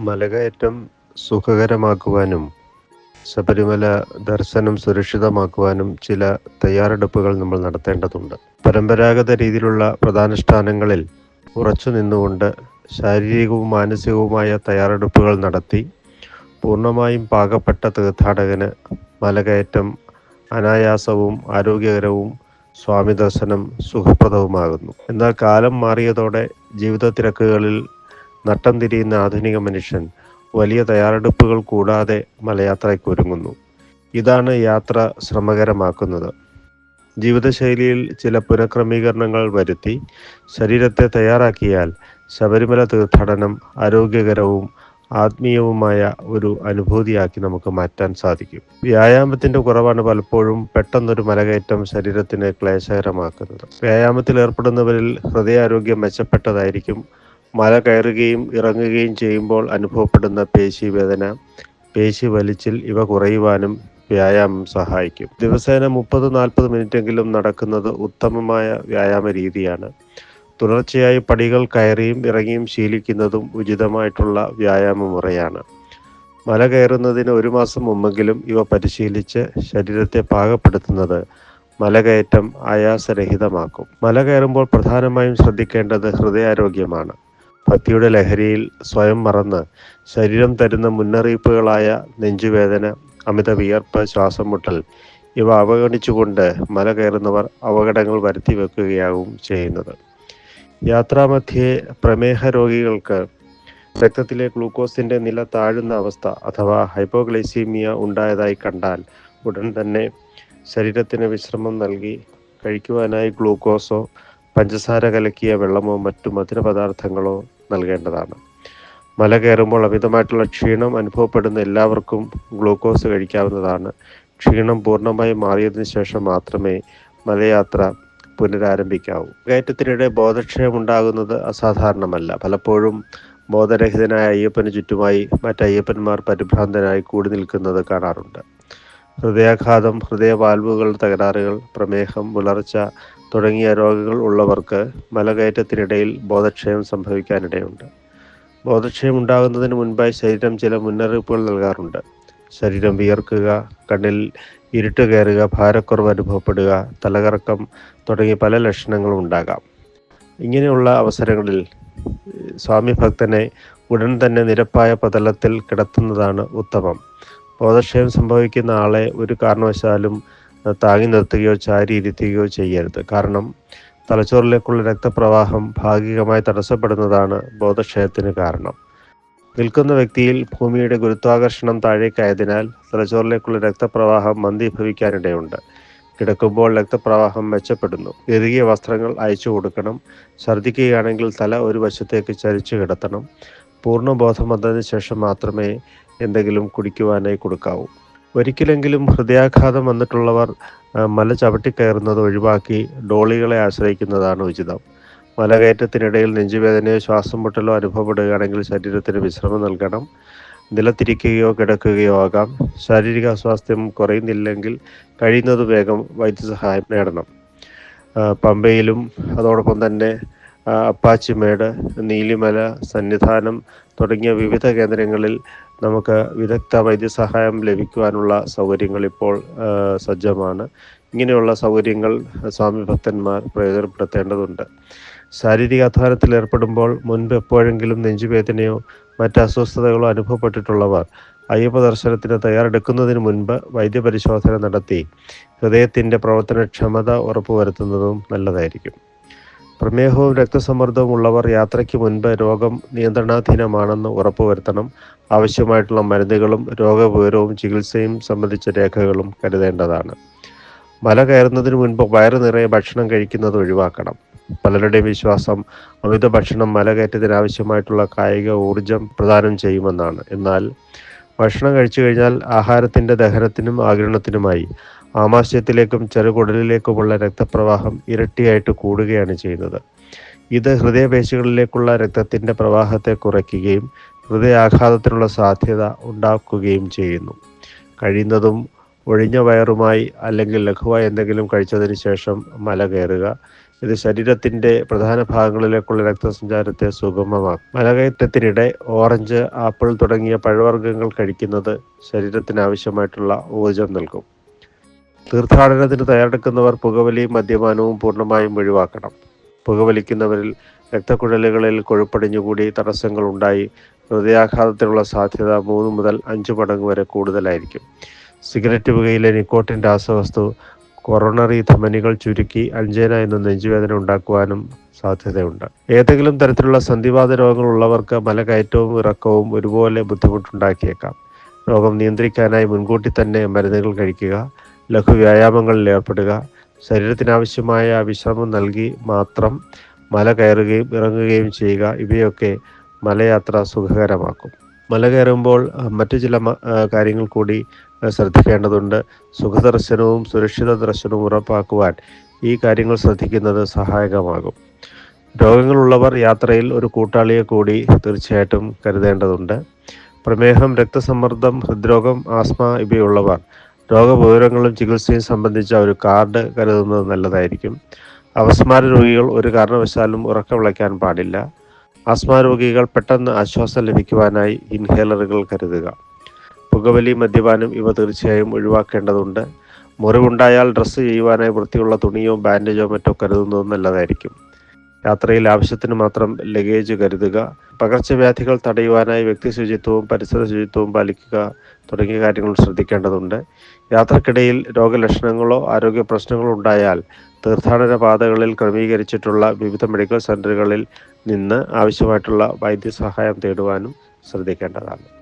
മലകയറ്റം സുഖകരമാക്കുവാനും ശബരിമല ദർശനം സുരക്ഷിതമാക്കുവാനും ചില തയ്യാറെടുപ്പുകൾ നമ്മൾ നടത്തേണ്ടതുണ്ട്. പരമ്പരാഗത രീതിയിലുള്ള പ്രധാനുഷ്ഠാനങ്ങളിൽ ഉറച്ചു നിന്നുകൊണ്ട് ശാരീരികവും മാനസികവുമായ തയ്യാറെടുപ്പുകൾ നടത്തി പൂർണമായും പാകപ്പെട്ട തീർത്ഥാടകന് മലകയറ്റം അനായാസവും ആരോഗ്യകരവും സ്വാമി ദർശനം സുഖപ്രദവുമാകുന്നു. എന്നാൽ കാലം മാറിയതോടെ ജീവിത തിരക്കുകളിൽ നട്ടം തിരിയുന്ന ആധുനിക മനുഷ്യൻ വലിയ തയ്യാറെടുപ്പുകൾ കൂടാതെ മലയാത്രയ്ക്ക് ഒരുങ്ങുന്നു. ഇതാണ് യാത്ര ശ്രമകരമാക്കുന്നത്. ജീവിതശൈലിയിൽ ചില പുനഃക്രമീകരണങ്ങൾ വരുത്തി ശരീരത്തെ തയ്യാറാക്കിയാൽ ശബരിമല തീർത്ഥാടനം ആരോഗ്യകരവും ആത്മീയവുമായ ഒരു അനുഭൂതിയാക്കി നമുക്ക് മാറ്റാൻ സാധിക്കും. വ്യായാമത്തിന്റെ കുറവാണ് പലപ്പോഴും പെട്ടെന്നൊരു മലകയറ്റം ശരീരത്തിന് ക്ലേശകരമാക്കുന്നത്. വ്യായാമത്തിൽ ഏർപ്പെടുന്നവരിൽ ഹൃദയാരോഗ്യം മെച്ചപ്പെട്ടതായിരിക്കും മല കയറുകയും ഇറങ്ങുകയും ചെയ്യുമ്പോൾ അനുഭവപ്പെടുന്ന പേശി വേദന പേശി വലിച്ചിൽ ഇവ കുറയുവാനും വ്യായാമം സഹായിക്കും. ദിവസേന മുപ്പത് നാൽപ്പത് മിനിറ്റെങ്കിലും നടക്കുന്നത് ഉത്തമമായ വ്യായാമ രീതിയാണ്. തുടർച്ചയായി പടികൾ കയറിയും ഇറങ്ങിയും ശീലിക്കുന്നതും ഉചിതമായിട്ടുള്ള വ്യായാമ മുറയാണ്. മല കയറുന്നതിന് ഒരു മാസം മുമ്പെങ്കിലും ഇവ പരിശീലിച്ച് ശരീരത്തെ പാകപ്പെടുത്തുന്നത് മലകയറ്റം ആയാസരഹിതമാക്കും. മല കയറുമ്പോൾ പ്രധാനമായും ശ്രദ്ധിക്കേണ്ടത് ഹൃദയാരോഗ്യമാണ്. ഭക്തിയുടെ ലഹരിയിൽ സ്വയം മറന്ന് ശരീരം തരുന്ന മുന്നറിയിപ്പുകളായ നെഞ്ചുവേദന അമിത വിയർപ്പ് ശ്വാസം മുട്ടൽ ഇവ അവഗണിച്ചുകൊണ്ട് മല കയറുന്നവർ അപകടങ്ങൾ വരുത്തി വെക്കുകയാകും ചെയ്യുന്നത്. യാത്രാമധ്യേ പ്രമേഹ രോഗികൾക്ക് രക്തത്തിലെ ഗ്ലൂക്കോസിന്റെ നില താഴുന്ന അവസ്ഥ അഥവാ ഹൈപ്പോഗ്ലൈസീമിയ ഉണ്ടായതായി കണ്ടാൽ ഉടൻ തന്നെ ശരീരത്തിന് വിശ്രമം നൽകി കഴിക്കുവാനായി ഗ്ലൂക്കോസോ പഞ്ചസാര കലക്കിയ വെള്ളമോ മറ്റു മധുര പദാർത്ഥങ്ങളോ നൽകേണ്ടതാണ്. മല കയറുമ്പോൾ അമിതമായിട്ടുള്ള ക്ഷീണം അനുഭവപ്പെടുന്ന എല്ലാവർക്കും ഗ്ലൂക്കോസ് കഴിക്കാവുന്നതാണ്. ക്ഷീണം പൂർണമായി മാറിയതിനു ശേഷം മാത്രമേ മലയാത്ര പുനരാരംഭിക്കാവൂ. കയറ്റത്തിനിടെ ബോധക്ഷയം ഉണ്ടാകുന്നത് അസാധാരണമല്ല. പലപ്പോഴും ബോധരഹിതനായ അയ്യപ്പന് ചുറ്റുമായി മറ്റയ്യപ്പന്മാർ പരിഭ്രാന്തനായി കൂടി നിൽക്കുന്നത് കാണാറുണ്ട്. ഹൃദയാഘാതം ഹൃദയവാൽവുകൾ തകരാറുകൾ പ്രമേഹം പുലർച്ച തുടങ്ങിയ രോഗങ്ങൾ ഉള്ളവർക്ക് മലകയറ്റത്തിനിടയിൽ ബോധക്ഷയം സംഭവിക്കാനിടയുണ്ട്. ബോധക്ഷയം ഉണ്ടാകുന്നതിന് മുൻപായി ശരീരം ചില മുന്നറിയിപ്പുകൾ നൽകാറുണ്ട്. ശരീരം വിയർക്കുക കണ്ണിൽ ഇരുട്ട് കയറുക ഭാരക്കുറവ് അനുഭവപ്പെടുക തലകറക്കം തുടങ്ങി പല ലക്ഷണങ്ങളും ഉണ്ടാകാം. ഇങ്ങനെയുള്ള അവസരങ്ങളിൽ സ്വാമി ഭക്തനെ ഉടൻ തന്നെ നിരപ്പായ പതലത്തിൽ കിടത്തുന്നതാണ് ഉത്തമം. ബോധക്ഷയം സംഭവിക്കുന്ന ആളെ ഒരു കാരണവശാലും താങ്ങി നിർത്തുകയോ ചാരി ഇരുത്തുകയോ ചെയ്യരുത്. കാരണം തലച്ചോറിലേക്കുള്ള രക്തപ്രവാഹം ഭാഗികമായി തടസ്സപ്പെടുന്നതാണ് ബോധക്ഷയത്തിന് കാരണം. നിൽക്കുന്ന വ്യക്തിയിൽ ഭൂമിയുടെ ഗുരുത്വാകർഷണം താഴേക്കായതിനാൽ തലച്ചോറിലേക്കുള്ള രക്തപ്രവാഹം മന്ദീഭവിക്കാനിടയുണ്ട്. കിടക്കുമ്പോൾ രക്തപ്രവാഹം മെച്ചപ്പെടുന്നു. ഇറുകിയ വസ്ത്രങ്ങൾ അയച്ചു കൊടുക്കണം. ഛർദ്ദിക്കുകയാണെങ്കിൽ തല ഒരു വശത്തേക്ക് ചരിച്ചു കിടത്തണം. പൂർണ ബോധം വന്നതിന് ശേഷം മാത്രമേ എന്തെങ്കിലും കുടിക്കുവാനായി കൊടുക്കാവൂ. ഒരിക്കലെങ്കിലും ഹൃദയാഘാതം വന്നിട്ടുള്ളവർ മല ചവിട്ടിക്കയറുന്നത് ഒഴിവാക്കി ഡോളികളെ ആശ്രയിക്കുന്നതാണ് ഉചിതം. മലകയറ്റത്തിനിടയിൽ നെഞ്ചുവേദനയോ ശ്വാസം മുട്ടലോ അനുഭവപ്പെടുകയാണെങ്കിൽ ശരീരത്തിന് വിശ്രമം നൽകണം. നിലത്തിരിക്കുകയോ കിടക്കുകയോ ആകാം. ശാരീരിക അസ്വാസ്ഥ്യം കുറയുന്നില്ലെങ്കിൽ കഴിയുന്നത് വേഗം വൈദ്യസഹായം നേടണം. പമ്പയിലും അതോടൊപ്പം തന്നെ അപ്പാച്ചിമേട് നീലിമല സന്നിധാനം തുടങ്ങിയ വിവിധ കേന്ദ്രങ്ങളിൽ നമുക്ക് വിദഗ്ധ വൈദ്യസഹായം ലഭിക്കുവാനുള്ള സൗകര്യങ്ങൾ ഇപ്പോൾ സജ്ജമാണ്. ഇങ്ങനെയുള്ള സൗകര്യങ്ങൾ സ്വാമി ഭക്തന്മാർ പ്രയോജനപ്പെടുത്തേണ്ടതുണ്ട്. ശാരീരിക അധ്വാനത്തിൽ ഏർപ്പെടുമ്പോൾ മുൻപ് എപ്പോഴെങ്കിലും നെഞ്ചുവേദനയോ മറ്റ് അസ്വസ്ഥതകളോ അനുഭവപ്പെട്ടിട്ടുള്ളവർ അയ്യപ്പ ദർശനത്തിന് തയ്യാറെടുക്കുന്നതിന് മുൻപ് വൈദ്യപരിശോധന നടത്തി. ഹൃദയത്തിന്റെ പ്രവർത്തനക്ഷമത ഉറപ്പുവരുത്തുന്നതും നല്ലതായിരിക്കും. പ്രമേഹവും രക്തസമ്മർദ്ദവും ഉള്ളവർ യാത്രയ്ക്ക് മുൻപ് രോഗം നിയന്ത്രണാധീനമാണെന്ന് ഉറപ്പുവരുത്തണം. ആവശ്യമായിട്ടുള്ള മരുന്നുകളും രോഗവിവരവും ചികിത്സയും സംബന്ധിച്ച രേഖകളും കരുതേണ്ടതാണ്. മല കയറുന്നതിന് മുൻപ് വയറു നിറയെ ഭക്ഷണം കഴിക്കുന്നത് ഒഴിവാക്കണം. പലരുടെയും വിശ്വാസം അമിത ഭക്ഷണം മലകയറ്റത്തിന് ആവശ്യമായിട്ടുള്ള കായിക ഊർജം പ്രദാനം ചെയ്യുമെന്നാണ്. എന്നാൽ ഭക്ഷണം കഴിച്ചു കഴിഞ്ഞാൽ ആഹാരത്തിന്റെ ദഹനത്തിനും ആഗിരണത്തിനുമായി ആമാശയത്തിലേക്കും ചെറുകുടലിലേക്കുമുള്ള രക്തപ്രവാഹം ഇരട്ടിയായിട്ട് കൂടുകയാണ് ചെയ്യുന്നത്. ഇത് ഹൃദയപേശികളിലേക്കുള്ള രക്തത്തിന്റെ പ്രവാഹത്തെ കുറയ്ക്കുകയും ഹൃദയാഘാതത്തിനുള്ള സാധ്യത ഉണ്ടാക്കുകയും ചെയ്യുന്നു. കഴിയുന്നതും ഒഴിഞ്ഞ വയറുമായി അല്ലെങ്കിൽ ലഘുവായി എന്തെങ്കിലും കഴിച്ചതിന് ശേഷം മല കയറുക. ഇത് ശരീരത്തിന്റെ പ്രധാന ഭാഗങ്ങളിലേക്കുള്ള രക്തസഞ്ചാരത്തെ സുഗമമാക്കും. മലകയറ്റത്തിനിടെ ഓറഞ്ച് ആപ്പിൾ തുടങ്ങിയ പഴവർഗങ്ങൾ കഴിക്കുന്നത് ശരീരത്തിന് ആവശ്യമായിട്ടുള്ള ഊർജം നൽകും. തീർത്ഥാടനത്തിന് തയ്യാറെടുക്കുന്നവർ പുകവലിയും മദ്യപാനവും പൂർണമായും ഒഴിവാക്കണം. പുകവലിക്കുന്നവരിൽ രക്തക്കുഴലുകളിൽ കൊഴുപ്പടിഞ്ഞുകൂടി തടസ്സങ്ങൾ ഉണ്ടായി. ഹൃദയാഘാതത്തിനുള്ള സാധ്യത മൂന്ന് മുതൽ അഞ്ച് മടങ്ങ് വരെ കൂടുതലായിരിക്കും. സിഗരറ്റ് പുകയിലെ നിക്കോട്ടിൻ രാസവസ്തു കൊറോണറി ധമനികൾ ചുരുക്കി അഞ്ചേന എന്ന നെഞ്ചുവേദന ഉണ്ടാക്കുവാനും സാധ്യതയുണ്ട്. ഏതെങ്കിലും തരത്തിലുള്ള സന്ധിവാത രോഗങ്ങളുള്ളവർക്ക് മലകയറ്റവും ഇറക്കവും ഒരുപോലെ ബുദ്ധിമുട്ടുണ്ടാക്കിയേക്കാം. രോഗം നിയന്ത്രിക്കാനായി മുൻകൂട്ടി തന്നെ മരുന്നുകൾ കഴിക്കുക. ലഘു വ്യായാമങ്ങളിൽ ഏർപ്പെടുക. ശരീരത്തിനാവശ്യമായ വിശ്രമം നൽകി മാത്രം മല കയറുകയും ഇറങ്ങുകയും ചെയ്യുക. ഇവയൊക്കെ മലയാത്ര സുഖകരമാക്കും. മല കയറുമ്പോൾ മറ്റു ചില കാര്യങ്ങൾ കൂടി ശ്രദ്ധിക്കേണ്ടതുണ്ട്. സുഖദർശനവും സുരക്ഷിത ദർശനവും ഉറപ്പാക്കുവാൻ ഈ കാര്യങ്ങൾ ശ്രദ്ധിക്കുന്നത് സഹായകമാകും. രോഗങ്ങളുള്ളവർ യാത്രയിൽ ഒരു കൂട്ടാളിയെ കൂടി തീർച്ചയായിട്ടും കരുതേണ്ടതുണ്ട്. പ്രമേഹം രക്തസമ്മർദ്ദം ഹൃദ്രോഗം ആസ്മ ഇവയുള്ളവർ രോഗവിവരങ്ങളും ചികിത്സയും സംബന്ധിച്ച ഒരു കാർഡ് കരുതുന്നത് നല്ലതായിരിക്കും. അപസ്മാര രോഗികൾ ഒരു കാരണവശാലും ഉറക്കം വിളയ്ക്കാൻ പാടില്ല. ആസ്മ രോഗികൾ പെട്ടെന്ന് ആശ്വാസം ലഭിക്കുവാനായി ഇൻഹേലറുകൾ കരുതുക. പുകവലി മദ്യപാനം ഇവ തീർച്ചയായും ഒഴിവാക്കേണ്ടതുണ്ട്. മുറിവുണ്ടായാൽ ഡ്രസ്സ് ചെയ്യുവാനായി വൃത്തിയുള്ള തുണിയോ ബാൻഡേജോ മറ്റോ കരുതുന്നത് നല്ലതായിരിക്കും. യാത്രയിൽ ആവശ്യത്തിന് മാത്രം ലഗേജ് കരുതുക. പകർച്ചവ്യാധികൾ തടയുവാനായി വ്യക്തി ശുചിത്വവും പരിസര ശുചിത്വവും പാലിക്കുക തുടങ്ങിയ കാര്യങ്ങൾ ശ്രദ്ധിക്കേണ്ടതുണ്ട്. യാത്രക്കിടയിൽ രോഗലക്ഷണങ്ങളോ ആരോഗ്യ പ്രശ്നങ്ങളോ ഉണ്ടായാൽ തീർത്ഥാടന പാതകളിൽ ക്രമീകരിച്ചിട്ടുള്ള വിവിധ മെഡിക്കൽ സെന്ററുകളിൽ നിന്ന് ആവശ്യമായിട്ടുള്ള വൈദ്യസഹായം തേടുവാനും ശ്രദ്ധിക്കേണ്ടതാണ്.